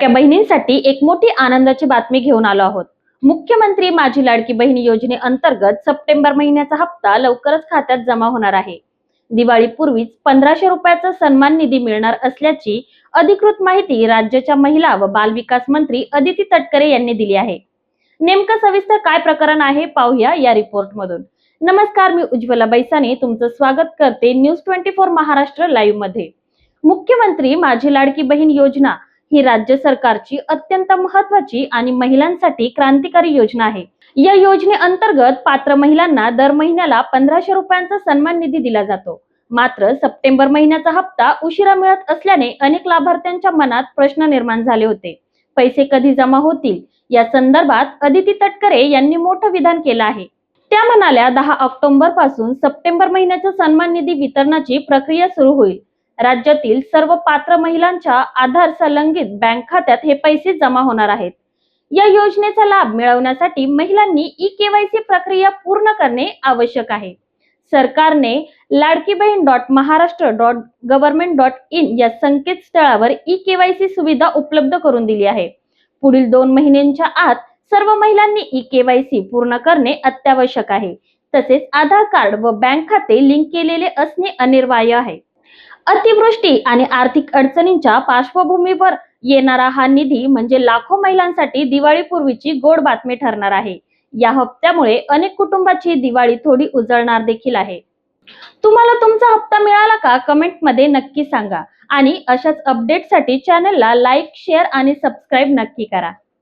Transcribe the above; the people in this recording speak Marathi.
लाडक्या बहिणींसाठी एक मोठी आनंदाची बातमी घेऊन आलो आहोत. मुख्यमंत्री माझी लाडकी बहीण योजनेअंतर्गत सप्टेंबर महिन्याचा हप्ता लवकरच खात्यात जमा होणार आहे. दिवाळीपूर्वीच पंधराशे रुपयाचा सन्मान निधी मिळणार असल्याची अधिकृत माहिती राज्याच्या महिला व बालविकास मंत्री अदिती तटकरे यांनी दिली आहे. नेमकं सविस्तर काय प्रकरण आहे पाहूया या रिपोर्ट मधून नमस्कार मी उज्ज्वला बैसाने तुमचं स्वागत करते न्यूज ट्वेंटी फोर महाराष्ट्र लाईव्हमध्ये मुख्यमंत्री माझी लाडकी बहीण योजना ही राज्य सरकारची अत्यंत महत्वाची आणि महिलांसाठी क्रांतिकारी योजना आहे. या योजनेअंतर्गत पात्र महिलांना दर महिन्याला पंधराशे रुपयांचा सन्मान निधी दिला जातो. मात्र सप्टेंबर महिन्याचा हप्ता उशिरा मिळत असल्याने अनेक लाभार्थ्यांच्या मनात प्रश्न निर्माण झाले होते. पैसे कधी जमा होतील? या संदर्भात अदिती तटकरे यांनी मोठं विधान केलं आहे. त्या म्हणाल्या दहा ऑक्टोबरपासून सप्टेंबर महिन्याचा सन्मान निधी वितरणाची प्रक्रिया सुरू होईल. राज्यातील सर्व पात्र महिलांच्या आधार संलग्नित बँक खात्यात हे पैसे जमा होणार आहेत. या योजनेचा लाभ मिळवण्यासाठी महिलांनी ई केवायसी प्रक्रिया पूर्ण करणे आवश्यक आहे. सरकारने Ladki Bahin dot Maharashtra dot government dot in या संकेतस्थळावर ई केवायसी सुविधा उपलब्ध करून दिली आहे. पुढील दोन महिन्यांच्या आत सर्व महिलांनी ई केवायसी पूर्ण करणे अत्यावश्यक आहे. तसेच आधार कार्ड व बँक खाते लिंक केलेले असणे अनिवार्य आहे. अतिवृष्टी आणि आर्थिक अडचणींच्या पार्श्वभूमीवर येणारा हा निधी म्हणजे लाखो महिलांसाठी दिवाळीपूर्वीची गोड बातमी ठरणार आहे. या हप्त्यामुळे अनेक कुटुंबाची दिवाळी थोडी उजळणार देखील आहे. तुम्हाला तुमचा हप्ता मिळाला का? कमेंटमध्ये नक्की सांगा. आणि अशाच अपडेटसाठी चॅनलला लाईक शेअर आणि सबस्क्राईब नक्की करा.